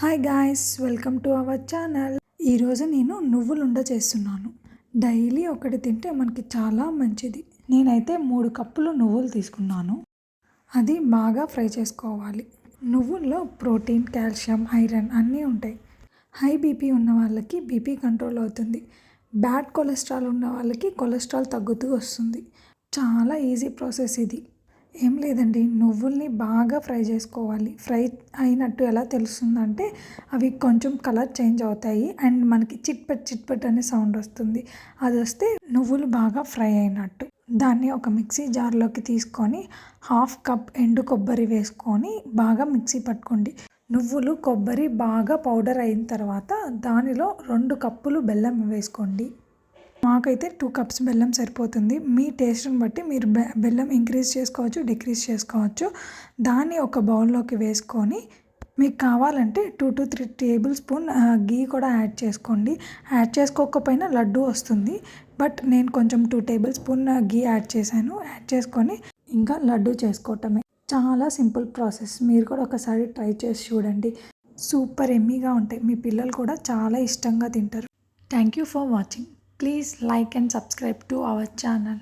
Hi guys welcome to our channel ఈరోజు నేను నువ్వులు ఉండ చేస్తున్నాను. డైలీ ఒకటి తింటే మనకి చాలా మంచిది. నేనైతే మూడు కప్పులు నువ్వులు తీసుకున్నాను. అది బాగా ఫ్రై చేసుకోవాలి. నువ్వుల్లో ప్రోటీన్ కాల్షియం ఐరన్ అన్నీ ఉంటాయి. హై బీపీ ఉన్న వాళ్ళకి బీపీ కంట్రోల్ అవుతుంది. బ్యాడ్ కొలెస్ట్రాల్ ఉన్న వాళ్ళకి కొలెస్ట్రాల్ తగ్గుతూ వస్తుంది. చాలా ఈజీ ప్రాసెస్ ఇది. ఏం లేదండి. నువ్వుల్ని బాగా ఫ్రై చేసుకోవాలి. ఫ్రై అయినట్టు ఎలా తెలుస్తుందంటే అవి కొంచెం కలర్ చేంజ్ అవుతాయి. అండ్ మనకి చిట్పట్ చిట్పట్ అనే సౌండ్ వస్తుంది. అది వస్తే నువ్వులు బాగా ఫ్రై అయినట్టు. దాన్ని ఒక మిక్సీ జార్లోకి తీసుకొని హాఫ్ కప్ ఎండు కొబ్బరి వేసుకొని బాగా మిక్సీ పట్టుకోండి. నువ్వులు కొబ్బరి బాగా పౌడర్ అయిన తర్వాత దానిలో రెండు కప్పులు బెల్లం వేసుకోండి. మాకైతే టూ కప్స్ బెల్లం సరిపోతుంది. మీ టేస్ట్ని బట్టి మీరు బె బెల్లం ఇంక్రీజ్ చేసుకోవచ్చు డిక్రీజ్ చేసుకోవచ్చు. దాన్ని ఒక బౌల్లోకి వేసుకొని మీకు కావాలంటే two to three tablespoon ghee కూడా యాడ్ చేసుకోండి. యాడ్ చేసుకోకపోయినా లడ్డు వస్తుంది. బట్ నేను కొంచెం two tablespoon ghee add చేశాను. యాడ్ చేసుకొని ఇంకా లడ్డు చేసుకోవటమే. చాలా సింపుల్ ప్రాసెస్ మీరు కూడా ఒకసారి ట్రై చేసి చూడండి. సూపర్ ఎమ్మీగా ఉంటాయి. మీ పిల్లలు కూడా చాలా ఇష్టంగా తింటారు. Thank you for watching Please like and subscribe to our channel.